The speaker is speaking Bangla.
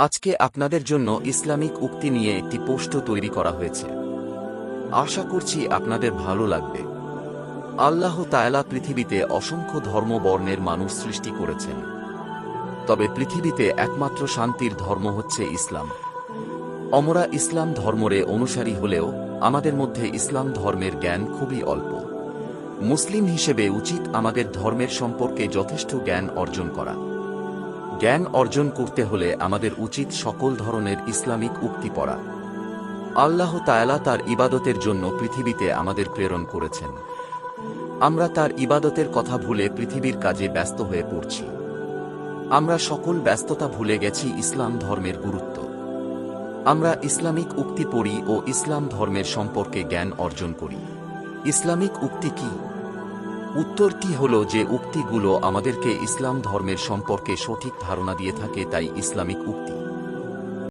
আজকে আপনাদের জন্য ইসলামিক উক্তি নিয়ে একটি পোস্ট তৈরি করা হয়েছে। আশা করছি আপনাদের ভালো লাগবে। আল্লাহ তায়ালা পৃথিবীতে অসংখ্য ধর্ম বর্ণের মানুষ সৃষ্টি করেছেন। তবে পৃথিবীতে একমাত্র শান্তির ধর্ম হচ্ছে ইসলাম। অমরা ইসলাম ধর্মরে অনুসারী হলেও আমাদের মধ্যে ইসলাম ধর্মের জ্ঞান খুবই অল্প। মুসলিম হিসেবে উচিত আমাদের ধর্মের সম্পর্কে যথেষ্ট জ্ঞান অর্জন করা। জ্ঞান অর্জন করতে হলে আমাদের উচিত সকল ধরনের ইসলামিক উক্তি পড়া। আল্লাহ তায়ালা তার ইবাদতের জন্য পৃথিবীতে আমাদের প্রেরণ করেছেন। আমরা তার ইবাদতের কথা ভুলে পৃথিবীর কাজে ব্যস্ত হয়ে পড়ছি। আমরা সকল ব্যস্ততা ভুলে গেছি ইসলাম ধর্মের গুরুত্ব। আমরা ইসলামিক উক্তি পড়ি ও ইসলাম ধর্মের সম্পর্কে জ্ঞান অর্জন করি। ইসলামিক উক্তি কি? উত্তরটি হল যে উক্তিগুলো আমাদেরকে ইসলাম ধর্মের সম্পর্কে সঠিক ধারণা দিয়ে থাকে, তাই ইসলামিক উক্তি।